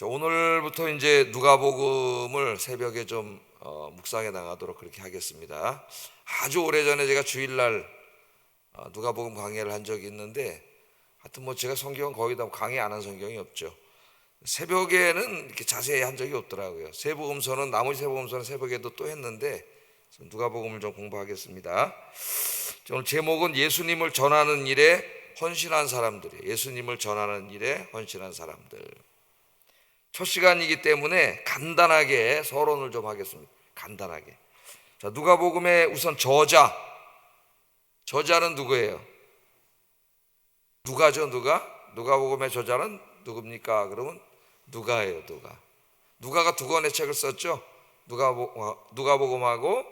자, 오늘부터 이제 누가복음을 새벽에 좀 어, 묵상해 나가도록 그렇게 하겠습니다. 아주 오래전에 제가 주일날 어, 누가복음 강의를 한 적이 있는데 하여튼 뭐 제가 성경 거의 다 강의 안 한 성경이 없죠. 새벽에는 이렇게 자세히 한 적이 없더라고요. 세복음서는 나머지 세복음서는 새벽에도 또 했는데 누가복음을 좀 공부하겠습니다. 자, 오늘 제목은 예수님을 전하는 일에 헌신한 사람들이 예수님을 전하는 일에 헌신한 사람들. 첫 시간이기 때문에 간단하게 서론을 좀 하겠습니다. 간단하게. 자, 누가복음의 우선 저자. 저자는 누구예요? 누가죠, 누가? 누가복음의 저자는 누굽니까? 그러면 누가예요, 누가. 누가가 두 권의 책을 썼죠. 누가복 누가복음하고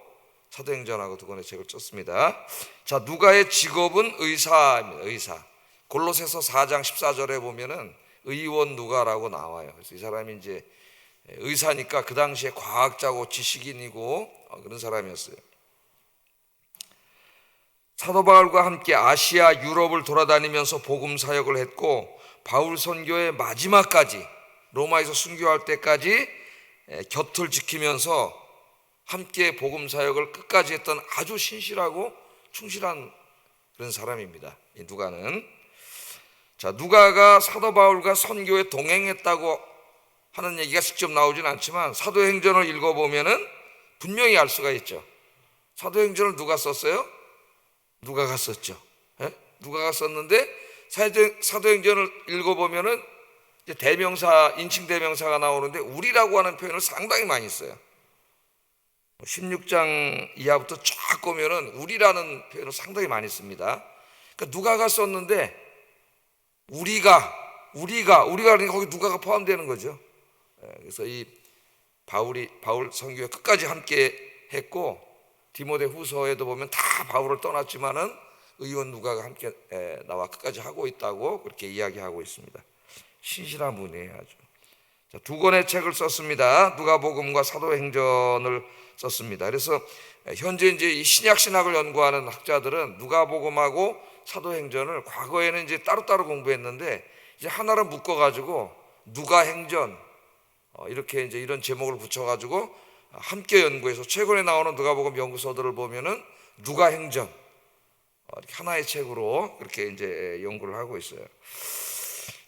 사도행전하고 두 권의 책을 썼습니다. 자, 누가의 직업은 의사입니다. 의사. 골로새서 4장 14절에 보면은 의원 누가라고 나와요. 그래서 이 사람이 이제 의사니까 그 당시에 과학자고 지식인이고 어, 그런 사람이었어요. 사도 바울과 함께 아시아, 유럽을 돌아다니면서 복음 사역을 했고 바울 선교의 마지막까지 로마에서 순교할 때까지 곁을 지키면서 함께 복음 사역을 끝까지 했던 아주 신실하고 충실한 그런 사람입니다. 이 누가는 자 누가가 사도 바울과 선교에 동행했다고 하는 얘기가 직접 나오진 않지만 사도행전을 읽어보면은 분명히 알 수가 있죠. 사도행전을 누가 썼어요? 누가가 썼죠. 예? 누가가 썼는데 사도행전을 읽어보면은 대명사 인칭 대명사가 나오는데 우리라고 하는 표현을 상당히 많이 써요. 16장 이하부터 쫙 보면은 우리라는 표현을 상당히 많이 씁니다. 그러니까 누가가 썼는데 우리가 우리가 우리가 그러니까 거기 누가가 포함되는 거죠. 예, 그래서 이 바울이 바울 선교에 끝까지 함께 했고 디모데 후서에도 보면 다 바울을 떠났지만은 의원 누가가 함께 예, 나와 끝까지 하고 있다고 그렇게 이야기하고 있습니다. 신실한 분이에요 아주. 자, 두 권의 책을 썼습니다. 누가복음과 사도행전을 썼습니다. 그래서 현재 이제 이 신약 신학을 연구하는 학자들은 누가복음하고 사도행전을 과거에는 이제 따로따로 공부했는데 이제 하나로 묶어 가지고 누가 행전 어, 이렇게 이제 이런 제목을 붙여 가지고 함께 연구해서 최근에 나오는 누가복음 연구서들을 보면은 누가 행전 어, 이렇게 하나의 책으로 그렇게 이제 연구를 하고 있어요.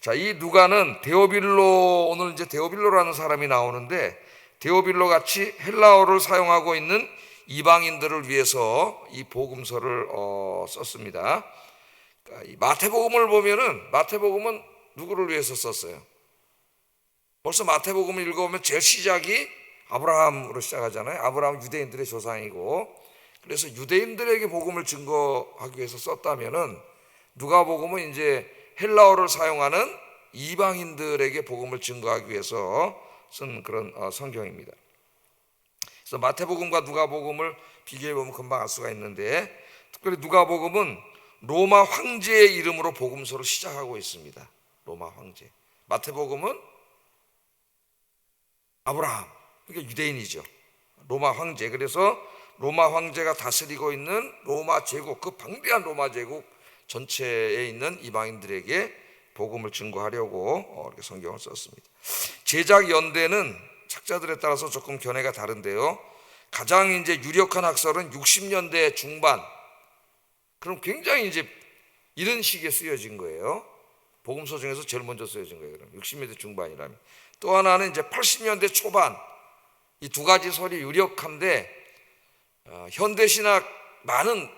자, 이 누가는 데오빌로 오늘 이제 데오빌로라는 사람이 나오는데 데오빌로 같이 헬라어를 사용하고 있는 이방인들을 위해서 이 복음서를 어, 썼습니다. 마태복음을 보면은 마태복음은 누구를 위해서 썼어요? 벌써 마태복음을 읽어보면 제일 시작이 아브라함으로 시작하잖아요. 아브라함 유대인들의 조상이고 그래서 유대인들에게 복음을 증거하기 위해서 썼다면은 누가복음은 이제 헬라어를 사용하는 이방인들에게 복음을 증거하기 위해서 쓴 그런 어, 성경입니다. 그래서 마태복음과 누가복음을 비교해 보면 금방 알 수가 있는데 특별히 누가복음은 로마 황제의 이름으로 복음서를 시작하고 있습니다. 로마 황제. 마태복음은 아브라함, 그러니까 유대인이죠. 로마 황제. 그래서 로마 황제가 다스리고 있는 로마 제국, 그 방대한 로마 제국 전체에 있는 이방인들에게 복음을 증거하려고 어, 이렇게 성경을 썼습니다. 제작 연대는 작자들에 따라서 조금 견해가 다른데요. 가장 이제 유력한 학설은 60년대 중반. 그럼 굉장히 이제 이런 시기에 쓰여진 거예요. 복음서 중에서 제일 먼저 쓰여진 거예요. 그럼 60년대 중반이라면. 또 하나는 이제 80년대 초반. 이 두 가지 설이 유력한데 어, 현대 신학 많은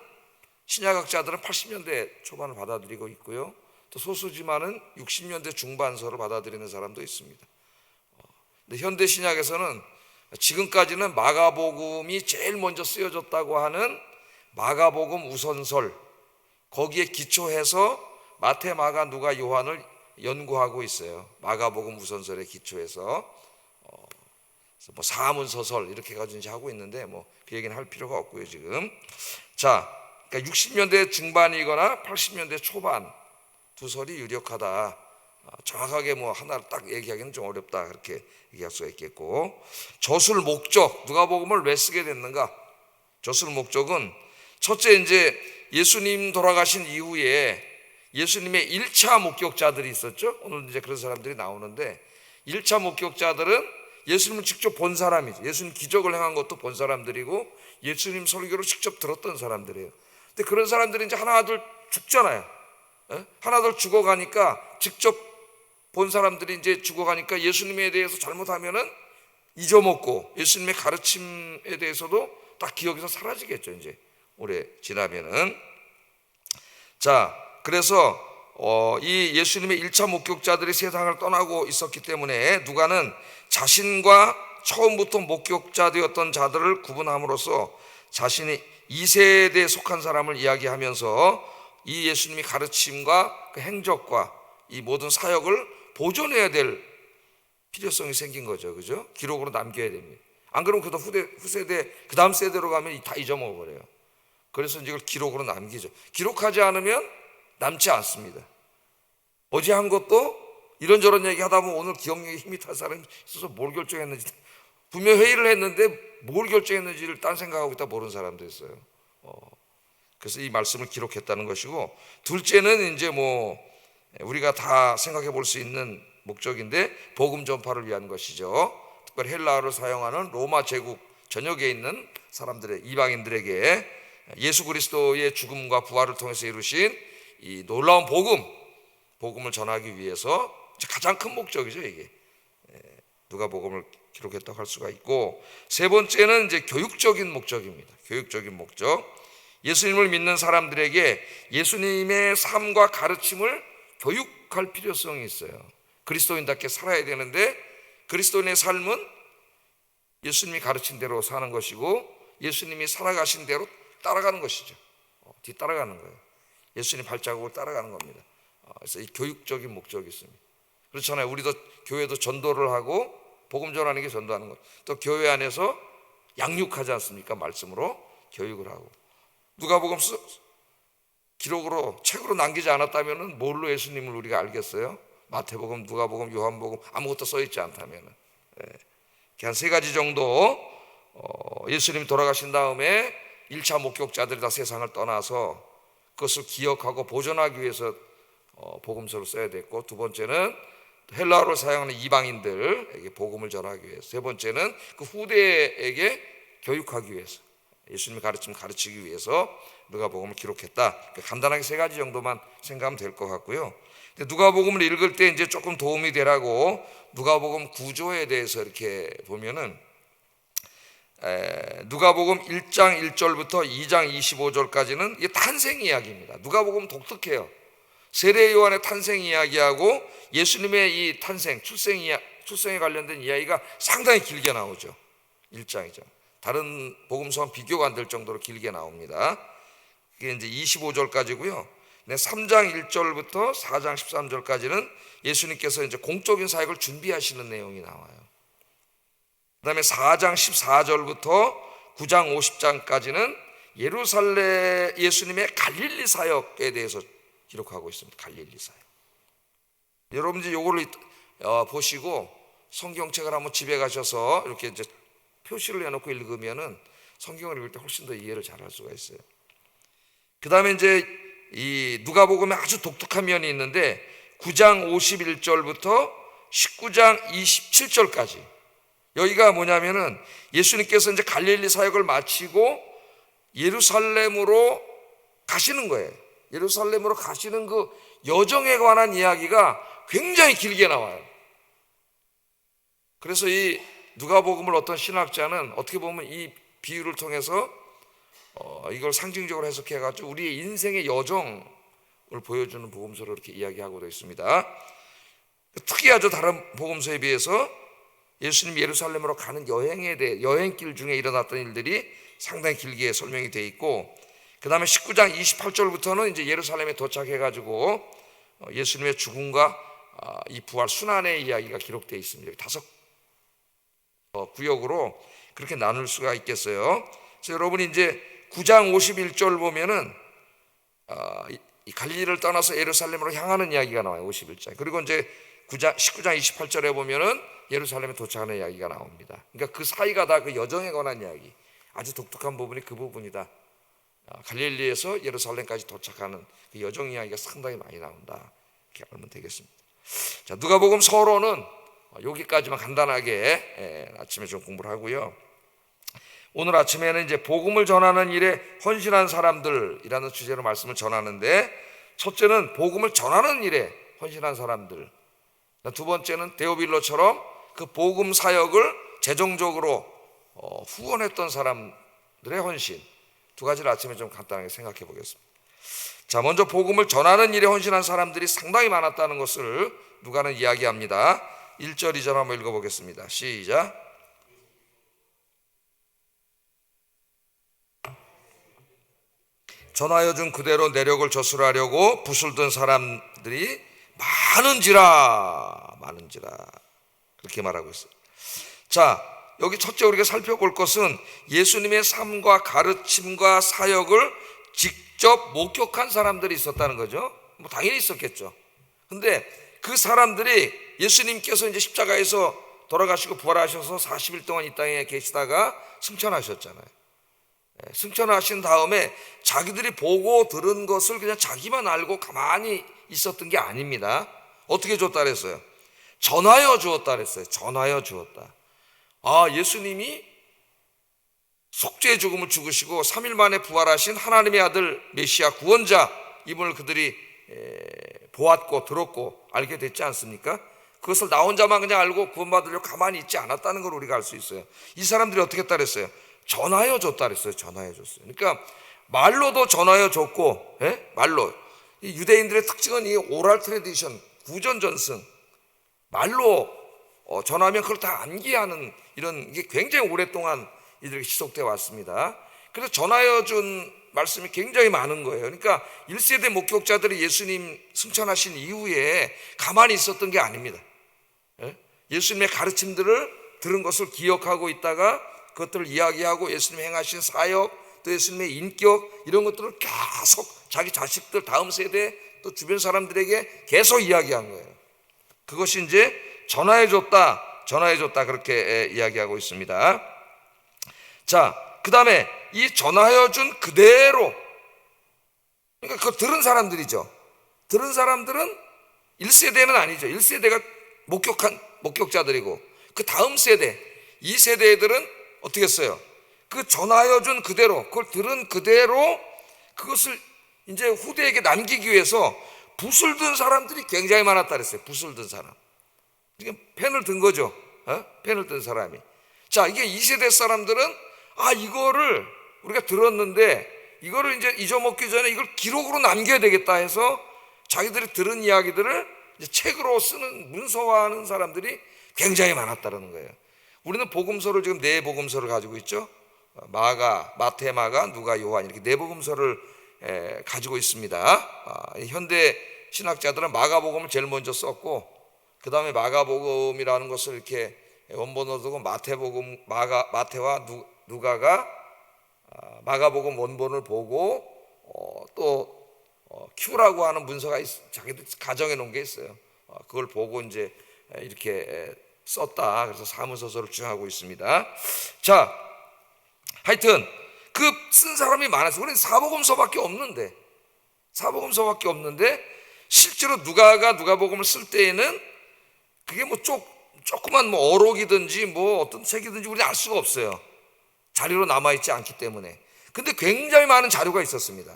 신약학자들은 80년대 초반을 받아들이고 있고요. 또 소수지만은 60년대 중반서를 받아들이는 사람도 있습니다. 어, 근데 현대 신약에서는 지금까지는 마가복음이 제일 먼저 쓰여졌다고 하는 마가복음 우선설 거기에 기초해서 마태, 마가, 누가, 요한을 연구하고 있어요. 마가복음 우선설에 기초해서 어, 뭐 사문 서설 이렇게 가지고 하고 있는데 뭐 그 얘기는 할 필요가 없고요 지금. 자, 그러니까 60년대 중반이거나 80년대 초반 두 설이 유력하다. 아, 정확하게 뭐 하나를 딱 얘기하기는 좀 어렵다 그렇게 얘기할 수가 있겠고 저술 목적 누가복음을 왜 쓰게 됐는가? 저술 목적은 첫째 이제 예수님 돌아가신 이후에 예수님의 1차 목격자들이 있었죠. 오늘 이제 그런 사람들이 나오는데 1차 목격자들은 예수님을 직접 본 사람이죠. 예수님 기적을 행한 것도 본 사람들이고 예수님 설교를 직접 들었던 사람들이에요. 근데 그런 사람들이 이제 하나둘 죽잖아요. 예? 하나둘 죽어가니까 직접 본 사람들이 이제 죽어가니까 예수님에 대해서 잘못하면은 잊어먹고 예수님의 가르침에 대해서도 딱 기억에서 사라지겠죠. 이제 오래 지나면은 자 그래서 어, 이 예수님의 1차 목격자들이 세상을 떠나고 있었기 때문에 누가는 자신과 처음부터 목격자되었던 자들을 구분함으로써 자신이 2세대에 속한 사람을 이야기하면서 이 예수님이 가르침과 그 행적과 이 모든 사역을 보존해야 될 필요성이 생긴 거죠. 그죠? 기록으로 남겨야 됩니다. 안 그러면 그다음 후대, 후세대, 그 다음 세대로 가면 다 잊어먹어 버려요. 그래서 이걸 기록으로 남기죠. 기록하지 않으면 남지 않습니다. 어제 한 것도 이런저런 얘기 하다 보면 오늘 기억력에 힘이 탈 사람이 있어서 뭘 결정했는지 분명 회의를 했는데 뭘 결정했는지를 딴 생각하고 있다 모르는 사람도 있어요. 어, 그래서 이 말씀을 기록했다는 것이고 둘째는 이제 뭐 우리가 다 생각해 볼 수 있는 목적인데 복음 전파를 위한 것이죠. 특별히 헬라어를 사용하는 로마 제국 전역에 있는 사람들의 이방인들에게 예수 그리스도의 죽음과 부활을 통해서 이루신 이 놀라운 복음, 복음을 전하기 위해서 가장 큰 목적이죠 이게 누가 복음을 기록했다고 할 수가 있고 세 번째는 이제 교육적인 목적입니다. 교육적인 목적. 예수님을 믿는 사람들에게 예수님의 삶과 가르침을 교육할 필요성이 있어요. 그리스도인답게 살아야 되는데 그리스도인의 삶은 예수님이 가르친 대로 사는 것이고 예수님이 살아가신 대로 따라가는 것이죠. 어, 뒤따라가는 거예요. 예수님 발자국을 따라가는 겁니다. 어, 그래서 이 교육적인 목적이 있습니다. 그렇잖아요. 우리도 교회도 전도를 하고 복음 전하는 게 전도하는 것. 또 교회 안에서 양육하지 않습니까? 말씀으로 교육을 하고. 누가 복음 쓰, 기록으로 책으로 남기지 않았다면은 뭘로 예수님을 우리가 알겠어요? 마태복음, 누가복음, 요한복음 아무것도 써 있지 않다면은 예. 한세 가지 정도 어, 예수님이 돌아가신 다음에 1차 목격자들이 다 세상을 떠나서 그것을 기억하고 보존하기 위해서 어, 복음서를 써야 됐고 두 번째는 헬라어를 사용하는 이방인들에게 복음을 전하기 위해서 세 번째는 그 후대에게 교육하기 위해서 예수님의 가르침 가르치기 위해서 누가복음을 기록했다. 간단하게 세 가지 정도만 생각하면 될 것 같고요. 누가복음을 읽을 때 이제 조금 도움이 되라고 누가복음 구조에 대해서 이렇게 보면은 누가복음 1장 1절부터 2장 25절까지는 이 탄생 이야기입니다. 누가복음 독특해요. 세례 요한의 탄생 이야기하고 예수님의 이 탄생, 출생 이야, 출생에 관련된 이야기가 상당히 길게 나오죠. 1장이죠. 다른 복음서와 비교가 안 될 정도로 길게 나옵니다. 그게 이제 25절까지고요. 3장 1절부터 4장 13절까지는 예수님께서 이제 공적인 사역을 준비하시는 내용이 나와요. 그 다음에 4장 14절부터 9장 50장까지는 예루살렘 예수님의 갈릴리 사역에 대해서 기록하고 있습니다. 갈릴리 사역. 여러분 이제 요거를 어, 보시고 성경책을 한번 집에 가셔서 이렇게 이제 표시를 해놓고 읽으면은 성경을 읽을 때 훨씬 더 이해를 잘 할 수가 있어요. 그 다음에 이제 이 누가복음에 아주 독특한 면이 있는데 9장 51절부터 19장 27절까지 여기가 뭐냐면은 예수님께서 이제 갈릴리 사역을 마치고 예루살렘으로 가시는 거예요. 예루살렘으로 가시는 그 여정에 관한 이야기가 굉장히 길게 나와요. 그래서 이 누가복음을 어떤 신학자는 어떻게 보면 이 비유를 통해서 어, 이걸 상징적으로 해석해 가지고 우리의 인생의 여정을 보여주는 복음서로 이렇게 이야기하고 있습니다. 특이하죠 다른 복음서에 비해서 예수님 예루살렘으로 가는 여행에 대해 여행길 중에 일어났던 일들이 상당히 길게 설명이 되어 있고 그 다음에 19장 28절부터는 이제 예루살렘에 도착해 가지고 어, 예수님의 죽음과 아, 이 부활 순환의 이야기가 기록되어 있습니다. 다섯 어, 구역으로 그렇게 나눌 수가 있겠어요. 그래서 여러분이 이제 9장 51절 보면은 아, 갈릴리를 떠나서 예루살렘으로 향하는 이야기가 나와요. 51장. 그리고 이제 9장 19장 28절에 보면은 예루살렘에 도착하는 이야기가 나옵니다. 그러니까 그 사이가 다 그 여정에 관한 이야기. 아주 독특한 부분이 그 부분이다. 아, 갈릴리에서 예루살렘까지 도착하는 그 여정 이야기가 상당히 많이 나온다. 이렇게 알면 되겠습니다. 자, 누가복음 서론은 어, 여기까지만 간단하게 예, 아침에 좀 공부를 하고요. 오늘 아침에는 이제 복음을 전하는 일에 헌신한 사람들이라는 주제로 말씀을 전하는데 첫째는 복음을 전하는 일에 헌신한 사람들. 두 번째는 데오빌로처럼 그 복음 사역을 재정적으로 어, 후원했던 사람들의 헌신. 두 가지를 아침에 좀 간단하게 생각해 보겠습니다. 자, 먼저 복음을 전하는 일에 헌신한 사람들이 상당히 많았다는 것을 누가는 이야기합니다. 1절 2절 한번 읽어 보겠습니다. 시작. 전하여 준 그대로 내력을 저술하려고 붓을 든 사람들이 많은지라 많은지라 그렇게 말하고 있어요. 자, 여기 첫째 우리가 살펴볼 것은 예수님의 삶과 가르침과 사역을 직접 목격한 사람들이 있었다는 거죠. 뭐 당연히 있었겠죠. 근데 그 사람들이 예수님께서 이제 십자가에서 돌아가시고 부활하셔서 40일 동안 이 땅에 계시다가 승천하셨잖아요. 예, 승천하신 다음에 자기들이 보고 들은 것을 그냥 자기만 알고 가만히 있었던 게 아닙니다. 어떻게 줬다 그랬어요? 전하여 주었다 그랬어요. 전하여 주었다. 아, 예수님이 속죄의 죽음을 죽으시고 3일 만에 부활하신 하나님의 아들 메시아 구원자 임을 그들이 보았고 들었고 알게 됐지 않습니까? 그것을 나 혼자만 그냥 알고 구원받으려고 가만히 있지 않았다는 걸 우리가 알 수 있어요. 이 사람들이 어떻게 했다 그랬어요? 전하여 줬다 그랬어요. 전하여 줬어요. 그러니까 말로도 전하여 줬고, 예? 말로. 이 유대인들의 특징은 이 오랄 트레디션, 구전 전승. 말로 어, 전하면 그걸 다 암기하는 이런 이게 굉장히 오랫동안 이들에게 지속되어 왔습니다. 그래서 전하여 준 말씀이 굉장히 많은 거예요. 그러니까 1세대 목격자들이 예수님 승천하신 이후에 가만히 있었던 게 아닙니다. 예? 예수님의 가르침들을 들은 것을 기억하고 있다가 그것들을 이야기하고 예수님 행하신 사역 또 예수님의 인격 이런 것들을 계속 자기 자식들 다음 세대 또 주변 사람들에게 계속 이야기한 거예요. 그것이 이제 전화해 줬다, 전화해 줬다 그렇게 이야기하고 있습니다. 자, 그 다음에 이 전하여 준 그대로 그러니까 그 들은 사람들이죠. 들은 사람들은 1세대는 아니죠. 1세대가 목격한 목격자들이고 그 다음 세대 2세대들은 어떻게 했어요? 그 전하여 준 그대로 그걸 들은 그대로 그것을 이제 후대에게 남기기 위해서 붓을 든 사람들이 굉장히 많았다 그랬어요. 붓을 든 사람. 이게 펜을 든 거죠. 어? 펜을 든 사람이. 자, 이게 2세대 사람들은 아, 이거를 우리가 들었는데 이거를 이제 잊어먹기 전에 이걸 기록으로 남겨야 되겠다 해서 자기들이 들은 이야기들을 책으로 쓰는 문서화하는 사람들이 굉장히 많았다는 거예요. 우리는 복음서를 지금 네 복음서를 가지고 있죠. 마가, 마테마가, 누가, 요한 이렇게 네 복음서를 가지고 있습니다. 아, 현대 신학자들은 마가복음을 제일 먼저 썼고 그 다음에 마가복음이라는 것을 이렇게 원본으로 두고 마태복음, 마가, 마태와 누, 누가가 아, 마가복음 원본을 보고 어, 또 어, 큐라고 하는 문서가 있, 자기들 가정해 놓은 게 있어요. 어, 그걸 보고 이제 이렇게 썼다. 그래서 사무소설을 주장하고 있습니다. 자, 하여튼 그 쓴 사람이 많아서 우리는 사복음서밖에 없는데 사복음서밖에 없는데 실제로 누가가 누가복음을 쓸 때에는 그게 뭐 쪽, 조그만 뭐 어록이든지 뭐 어떤 책이든지 우리는 알 수가 없어요. 자료로 남아있지 않기 때문에. 근데 굉장히 많은 자료가 있었습니다.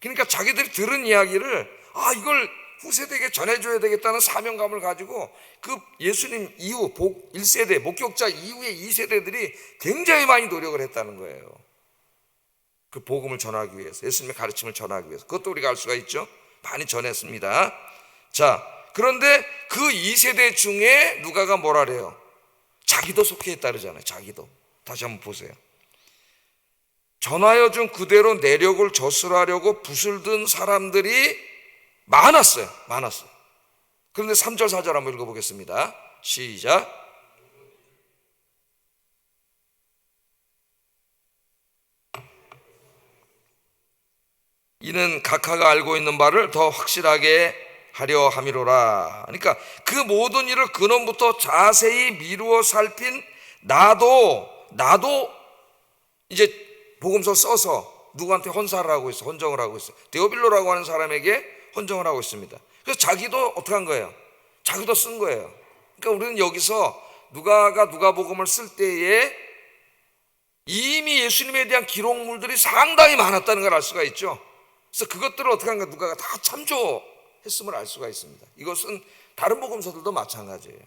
그러니까 자기들이 들은 이야기를 아, 이걸 후세대에게 전해줘야 되겠다는 사명감을 가지고 그 예수님 이후 복 1세대 목격자 이후의 2세대들이 굉장히 많이 노력을 했다는 거예요. 그 복음을 전하기 위해서 예수님의 가르침을 전하기 위해서 그것도 우리가 알 수가 있죠. 많이 전했습니다. 자, 그런데 그 2세대 중에 누가가 뭐라 그래요? 자기도 속해 그러잖아요. 자기도. 다시 한번 보세요. 전하여 준 그대로 내력을 저술하려고 붓을 든 사람들이 많았어요. 많았어요. 그런데 3절, 4절 한번 읽어보겠습니다. 시작. 이는 각하가 알고 있는 바를 더 확실하게 하려 함이로라. 그러니까 그 모든 일을 근원부터 자세히 미루어 살핀 나도 나도 이제 복음서 써서 누구한테 헌사를 하고 있어, 헌정을 하고 있어. 데오빌로라고 하는 사람에게 헌정을 하고 있습니다. 그래서 자기도 어떻게 한 거예요? 자기도 쓴 거예요. 그러니까 우리는 여기서 누가가 누가복음을 쓸 때에 이미 예수님에 대한 기록물들이 상당히 많았다는 걸 알 수가 있죠. 그래서 그것들을 어떻게 한가 누가가 다 참조했음을 알 수가 있습니다. 이것은 다른 복음서들도 마찬가지예요.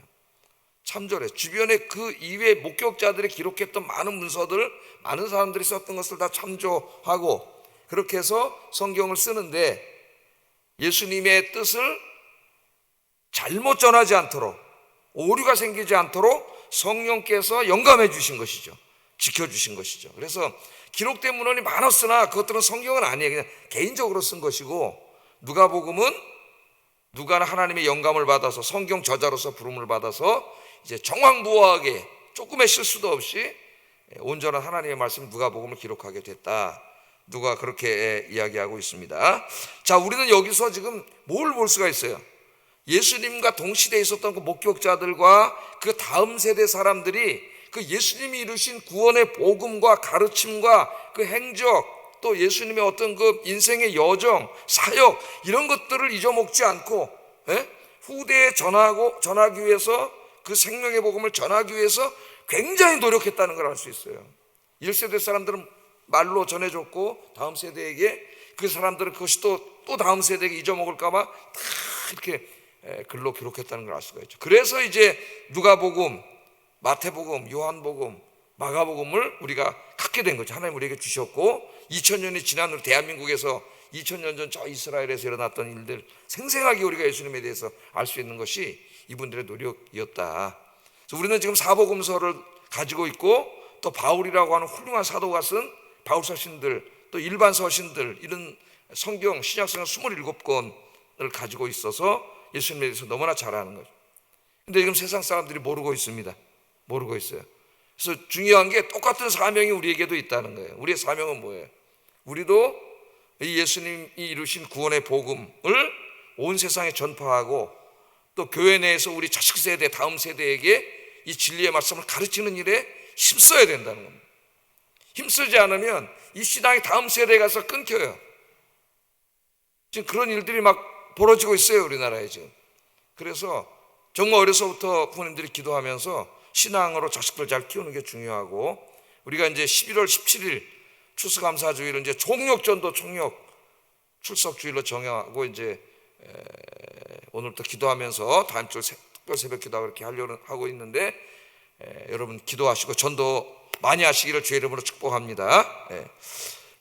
참조래 주변에 그 이외 목격자들이 기록했던 많은 문서들, 많은 사람들이 썼던 것을 다 참조하고 그렇게 해서 성경을 쓰는데 예수님의 뜻을 잘못 전하지 않도록 오류가 생기지 않도록 성령께서 영감해 주신 것이죠. 지켜 주신 것이죠. 그래서 기록된 문헌이 많았으나 그것들은 성경은 아니에요. 그냥 개인적으로 쓴 것이고 누가복음은 누가는 하나님의 영감을 받아서 성경 저자로서 부름을 받아서 이제 정황부호하게 조금의 실수도 없이 온전한 하나님의 말씀 누가복음을 기록하게 됐다. 누가 그렇게 이야기하고 있습니다. 자, 우리는 여기서 지금 뭘 볼 수가 있어요? 예수님과 동시대에 있었던 그 목격자들과 그 다음 세대 사람들이 그 예수님이 이루신 구원의 복음과 가르침과 그 행적 또 예수님의 어떤 그 인생의 여정, 사역 이런 것들을 잊어먹지 않고 예? 후대에 전하고 전하기 위해서 그 생명의 복음을 전하기 위해서 굉장히 노력했다는 걸 알 수 있어요. 1세대 사람들은 말로 전해줬고 다음 세대에게 그 사람들은 그것이 또, 또 다음 세대에게 잊어먹을까봐 다 이렇게 에, 글로 기록했다는 걸 알 수가 있죠. 그래서 이제 누가복음, 마태복음, 요한복음, 마가복음을 우리가 갖게 된 거죠. 하나님 우리에게 주셨고 2000년이 지난 후 대한민국에서 2000년 전 저 이스라엘에서 일어났던 일들 생생하게 우리가 예수님에 대해서 알 수 있는 것이 이분들의 노력이었다. 그래서 우리는 지금 사복음서를 가지고 있고 또 바울이라고 하는 훌륭한 사도가 쓴 바울 서신들 또 일반 서신들 이런 성경 신약성경 27권을 가지고 있어서 예수님에 대해서 너무나 잘 아는 거죠. 근데 지금 세상 사람들이 모르고 있습니다. 모르고 있어요. 그래서 중요한 게 똑같은 사명이 우리에게도 있다는 거예요. 우리의 사명은 뭐예요? 우리도 이 예수님이 이루신 구원의 복음을 온 세상에 전파하고 또 교회 내에서 우리 자식 세대, 다음 세대에게 이 진리의 말씀을 가르치는 일에 힘써야 된다는 겁니다. 힘쓰지 않으면 이 신앙이 다음 세대에 가서 끊겨요. 지금 그런 일들이 막 벌어지고 있어요, 우리나라에 지금. 그래서 정말 어려서부터 부모님들이 기도하면서 신앙으로 자식들 잘 키우는 게 중요하고 우리가 이제 11월 17일 추수감사주일을 이제 총력전도 총력 출석주일로 정하고 이제 오늘부터 기도하면서 다음 주 특별 새벽 기도 그렇게 하려고 하고 있는데 여러분 기도하시고 전도 많이 하시기를 주의 이름으로 축복합니다.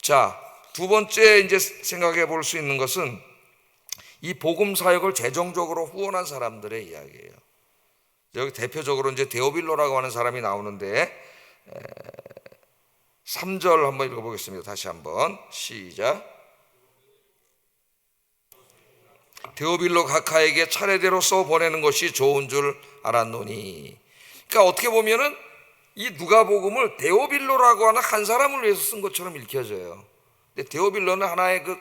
자, 두 번째 이제 생각해 볼 수 있는 것은 이 복음 사역을 재정적으로 후원한 사람들의 이야기예요. 여기 대표적으로 이제 데오빌로라고 하는 사람이 나오는데 3절 한번 읽어보겠습니다. 다시 한번 시작. 데오빌로 각하에게 차례대로 써 보내는 것이 좋은 줄 알았노니. 그러니까 어떻게 보면은 이 누가복음을 데오빌로라고 하는 한 사람을 위해서 쓴 것처럼 읽혀져요. 근데 데오빌로는 하나의 그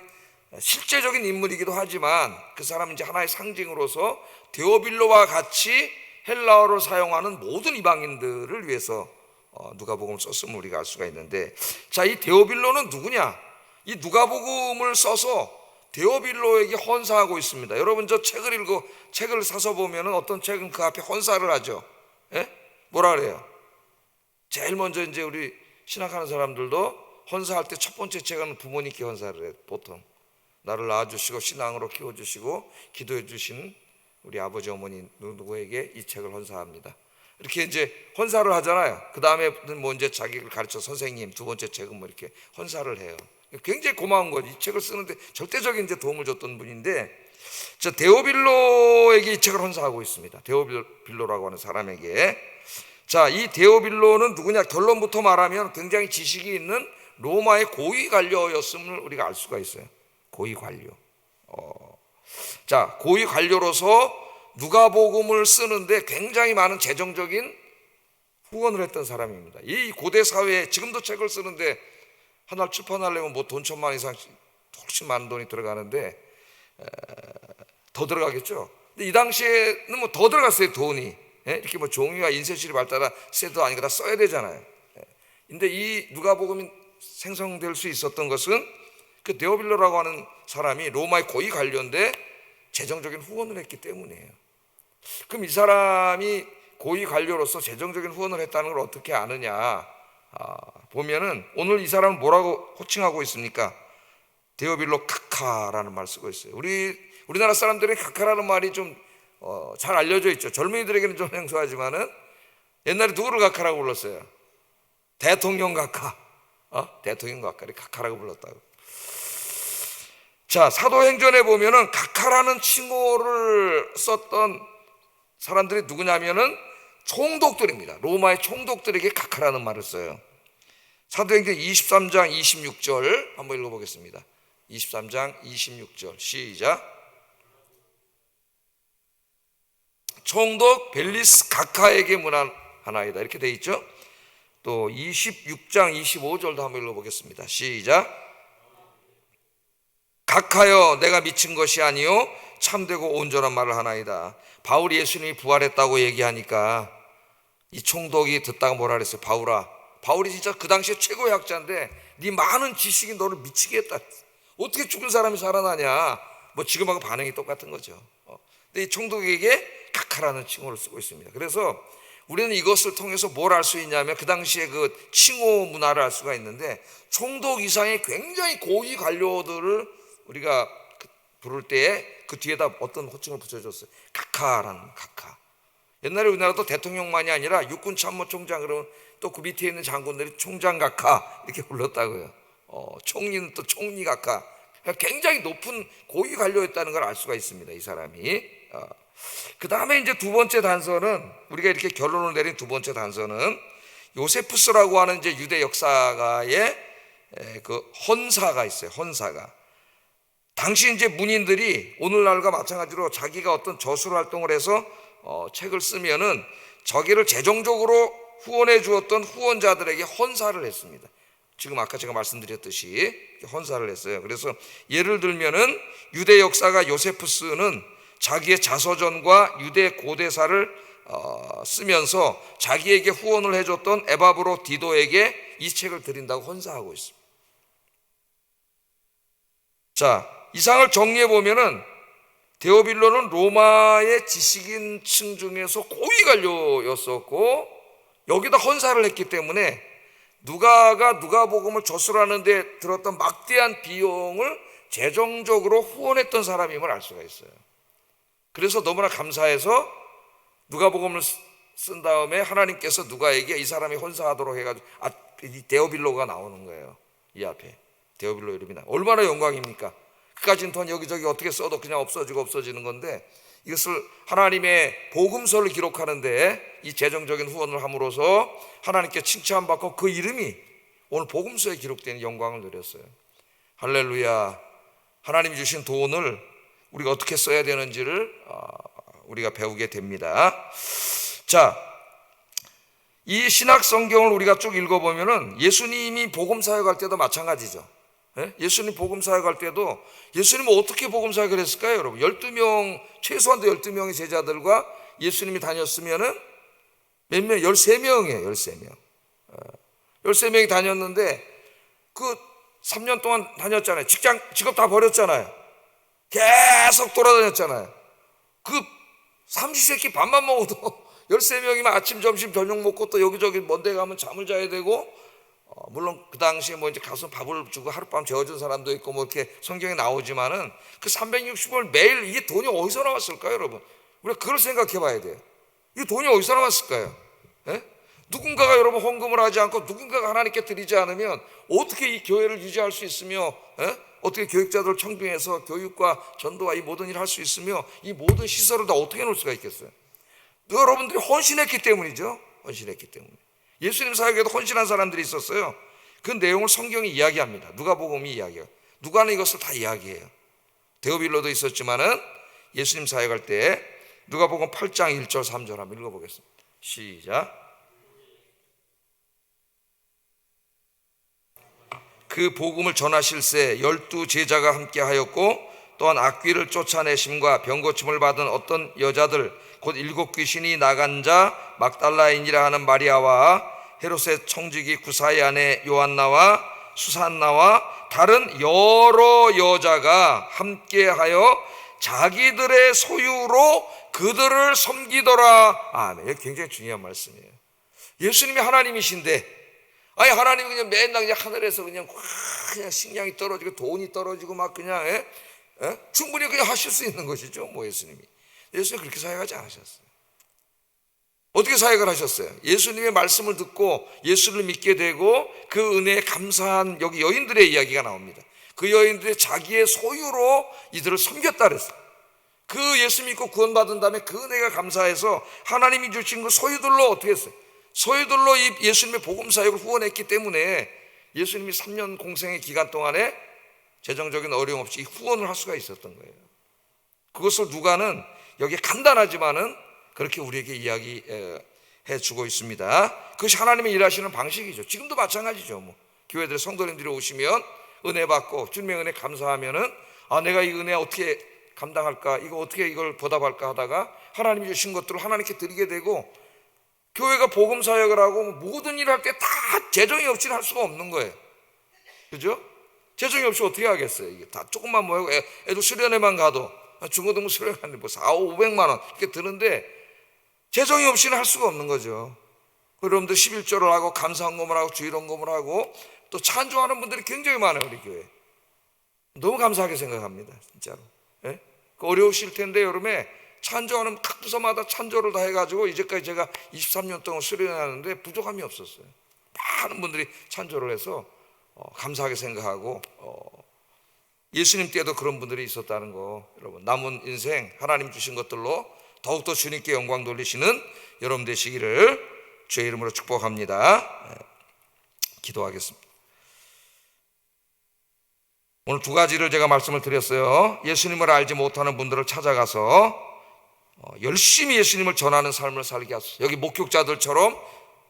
실제적인 인물이기도 하지만 그 사람은 이제 하나의 상징으로서 데오빌로와 같이 헬라어를 사용하는 모든 이방인들을 위해서 어, 누가복음을 썼음을 우리가 알 수가 있는데 자 이 데오빌로는 누구냐? 이 누가복음을 써서 데오빌로에게 헌사하고 있습니다. 여러분 저 책을 읽고 책을 사서 보면은 어떤 책은 그 앞에 헌사를 하죠. 예? 뭐라 그래요? 제일 먼저 이제 우리 신학하는 사람들도 헌사할 때 첫 번째 책은 부모님께 헌사를 해요. 보통 나를 낳아주시고 신앙으로 키워주시고 기도해 주신 우리 아버지 어머니 누구에게 이 책을 헌사합니다. 이렇게 이제 헌사를 하잖아요. 그 다음에는 뭐 이제 자기를 가르쳐 선생님 두 번째 책은 뭐 이렇게 헌사를 해요. 굉장히 고마운 거지. 이 책을 쓰는데 절대적인 이제 도움을 줬던 분인데, 저 데오빌로에게 이 책을 헌사하고 있습니다. 데오빌로라고 하는 사람에게. 자, 이 데오빌로는 누구냐? 결론부터 말하면 굉장히 지식이 있는 로마의 고위 관료였음을 우리가 알 수가 있어요. 고위 관료. 어. 자, 고위 관료로서 누가복음을 쓰는데 굉장히 많은 재정적인 후원을 했던 사람입니다. 이 고대 사회에 지금도 책을 쓰는데 하나 출판하려면 뭐 돈 천만 이상 훨씬 많은 돈이 들어가는데 더 들어가겠죠. 근데 이 당시에는 뭐 더 들어갔어요 돈이. 예? 이렇게 뭐 종이와 인쇄실이 발달한 세도 아니고 다 써야 되잖아요. 예. 근데 이 누가복음이 생성될 수 있었던 것은 그 데오빌로라고 하는 사람이 로마의 고위 관료인데 재정적인 후원을 했기 때문이에요. 그럼 이 사람이 고위 관료로서 재정적인 후원을 했다는 걸 어떻게 아느냐? 아, 보면은 오늘 이 사람은 뭐라고 호칭하고 있습니까? 데오빌로 카카라는 말 쓰고 있어요. 우리 우리나라 사람들이 카카라는 말이 좀 어, 잘 알려져 있죠. 젊은이들에게는 좀 생소하지만은 옛날에 누구를 카카라고 불렀어요? 대통령 카카. 어? 대통령 카카를 카카라고 불렀다고. 자, 사도행전에 보면은 카카라는 칭호를 썼던 사람들이 누구냐면은 총독들입니다. 로마의 총독들에게 카카라는 말을 써요. 사도행전 23장 26절 한번 읽어보겠습니다. 23장 26절 시작. 총독 벨리스 카카에게 문하나이다 이렇게 돼 있죠. 또 26장 25절도 한번 읽어보겠습니다. 시작. 각하여 내가 미친 것이 아니요 참되고 온전한 말을 하나이다. 바울이 예수님이 부활했다고 얘기하니까 이 총독이 듣다가 뭐라 그랬어요? 바울아, 바울이 진짜 그 당시에 최고의 학자인데 네 많은 지식이 너를 미치게 했다. 어떻게 죽은 사람이 살아나냐? 뭐 지금하고 반응이 똑같은 거죠. 어. 근데 이 총독에게 각하라는 칭호를 쓰고 있습니다. 그래서 우리는 이것을 통해서 뭘 알 수 있냐면 그 당시에 그 칭호 문화를 알 수가 있는데 총독 이상의 굉장히 고위 관료들을 우리가 그 부를 때에 그 뒤에다 어떤 호칭을 붙여줬어요. 각하라는 각하. 옛날에 우리나라도 대통령만이 아니라 육군 참모총장 그러면 또 그 밑에 있는 장군들이 총장 각하 이렇게 불렀다고요. 어, 총리는 또 총리 각하. 그러니까 굉장히 높은 고위 관료였다는 걸 알 수가 있습니다. 이 사람이. 어. 그 다음에 이제 두 번째 단서는 우리가 이렇게 결론을 내린 두 번째 단서는 요세푸스라고 하는 이제 유대 역사가의 그 헌사가 있어요. 헌사가. 당시 이제 문인들이 오늘날과 마찬가지로 자기가 어떤 저술 활동을 해서 어, 책을 쓰면은 저기를 재정적으로 후원해 주었던 후원자들에게 헌사를 했습니다. 지금 아까 제가 말씀드렸듯이 헌사를 했어요. 그래서 예를 들면은 유대 역사가 요세푸스는 자기의 자서전과 유대 고대사를 어, 쓰면서 자기에게 후원을 해줬던 에바브로 디도에게 이 책을 드린다고 헌사하고 있습니다. 자, 이상을 정리해 보면은 데오빌로는 로마의 지식인층 중에서 고위 관료였었고 여기다 헌사를 했기 때문에 누가가 누가복음을 저술하는데 들었던 막대한 비용을 재정적으로 후원했던 사람임을 알 수가 있어요. 그래서 너무나 감사해서 누가복음을 쓴 다음에 하나님께서 누가에게 이 사람이 헌사하도록 해가지고 아, 이 데오빌로가 나오는 거예요. 이 앞에 데오빌로 이름이 나. 얼마나 영광입니까? 그까지는 돈 여기저기 어떻게 써도 그냥 없어지고 없어지는 건데 이것을 하나님의 복음서를 기록하는데 이 재정적인 후원을 함으로써 하나님께 칭찬받고 그 이름이 오늘 복음서에 기록된 영광을 누렸어요. 할렐루야. 하나님 주신 돈을 우리가 어떻게 써야 되는지를 아, 우리가 배우게 됩니다. 자, 이 신학 성경을 우리가 쭉 읽어보면은 예수님이 복음 사역할 때도 마찬가지죠. 예? 예수님 복음 사역할 때도 예수님은 어떻게 복음 사역을 했을까요, 여러분? 12명, 최소한도 12명의 제자들과 예수님이 다녔으면은 몇 명? 13명이에요, 13명. 13명이 다녔는데 그 3년 동안 다녔잖아요. 직장, 직업 다 버렸잖아요. 계속 돌아다녔잖아요. 그 삼시세끼 밥만 먹어도 13명이면 아침, 점심, 저녁 먹고 또 여기저기 먼데 가면 잠을 자야 되고 어, 물론 그 당시에 뭐 이제 가서 밥을 주고 하룻밤 재워준 사람도 있고 뭐 이렇게 성경에 나오지만은 그 360을 매일 이게 돈이 어디서 나왔을까요, 여러분? 우리가 그걸 생각해 봐야 돼요. 이 돈이 어디서 나왔을까요? 예? 누군가가 여러분 헌금을 하지 않고 누군가가 하나님께 드리지 않으면 어떻게 이 교회를 유지할 수 있으며 예? 어떻게 교육자들 청빙해서 교육과 전도와 이 모든 일을 할 수 있으며 이 모든 시설을 다 어떻게 놓을 수가 있겠어요? 여러분들이 헌신했기 때문이죠. 헌신했기 때문에. 예수님 사역에도 헌신한 사람들이 있었어요. 그 내용을 성경이 이야기합니다. 누가복음이 이야기해요. 누가는 이것을 다 이야기해요. 데오빌로도 있었지만은 예수님 사역할 때 누가복음 8장 1절 3절 한번 읽어보겠습니다. 시작. 그 복음을 전하실새 열두 제자가 함께하였고 또한 악귀를 쫓아내심과 병고침을 받은 어떤 여자들 곧 일곱 귀신이 나간 자 막달라인이라 하는 마리아와 헤롯의 청지기 구사의 아내 요한나와 수산나와 다른 여러 여자가 함께하여 자기들의 소유로 그들을 섬기더라. 아멘. 이게 굉장히 중요한 말씀이에요. 예수님이 하나님이신데, 아니 하나님이 그냥 맨날 그냥 하늘에서 그냥 확 그냥 식량이 떨어지고 돈이 떨어지고 막 그냥 예? 예? 충분히 그냥 하실 수 있는 것이죠. 뭐 예수님이. 예수님 그렇게 사역하지 않으셨어요. 어떻게 사역을 하셨어요? 예수님의 말씀을 듣고 예수를 믿게 되고 그 은혜에 감사한 여기 여인들의 이야기가 나옵니다. 그 여인들이 자기의 소유로 이들을 섬겼다 그랬어요. 그 예수 믿고 구원받은 다음에 그 은혜가 감사해서 하나님이 주신 그 소유들로 어떻게 했어요? 소유들로 이 예수님의 복음 사역을 후원했기 때문에 예수님이 3년 공생의 기간 동안에 재정적인 어려움 없이 후원을 할 수가 있었던 거예요. 그것을 누가는 여기 간단하지만은 그렇게 우리에게 이야기해 주고 있습니다. 그것이 하나님의 일하시는 방식이죠. 지금도 마찬가지죠. 뭐 교회들 성도님들이 오시면 은혜 받고 주님의 은혜 감사하면은 아 내가 이 은혜 어떻게 감당할까? 이거 어떻게 이걸 보답할까 하다가 하나님이 주신 것들을 하나님께 드리게 되고 교회가 복음 사역을 하고 모든 일을 할 때 다 재정이 없이는 할 수가 없는 거예요. 그죠? 재정이 없이 어떻게 하겠어요? 이게 다 조금만 모이고 애- 애들 수련회만 가도 중고등부 수련회 가는데 뭐 4, 500만 원 이렇게 드는데 재정이 없이는 할 수가 없는 거죠. 여러분들 11조를 하고 감사헌금을 하고 주일헌금을 하고 또 찬조하는 분들이 굉장히 많아요 우리 교회. 너무 감사하게 생각합니다 진짜로. 예? 그 어려우실 텐데 여름에 찬조하는 각 부서마다 찬조를 다 해가지고 이제까지 제가 23년 동안 수련하는데 부족함이 없었어요. 많은 분들이 찬조를 해서 어, 감사하게 생각하고 어, 예수님 때도 그런 분들이 있었다는 거 여러분 남은 인생 하나님 주신 것들로 더욱더 주님께 영광 돌리시는 여러분 되시기를 주의 이름으로 축복합니다. 네, 기도하겠습니다. 오늘 두 가지를 제가 말씀을 드렸어요. 예수님을 알지 못하는 분들을 찾아가서 어, 열심히 예수님을 전하는 삶을 살게 하소서. 여기 목격자들처럼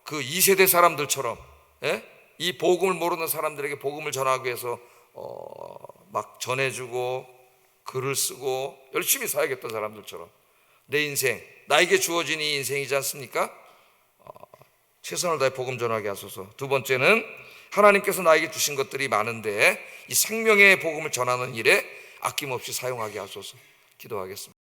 그 2세대 사람들처럼 예? 이 복음을 모르는 사람들에게 복음을 전하기 위해서 어, 막 전해주고 글을 쓰고 열심히 살겠던 사람들처럼 내 인생 나에게 주어진 이 인생이지 않습니까? 어, 최선을 다해 복음 전하게 하소서. 두 번째는 하나님께서 나에게 주신 것들이 많은데 이 생명의 복음을 전하는 일에 아낌없이 사용하게 하소서. 기도하겠습니다.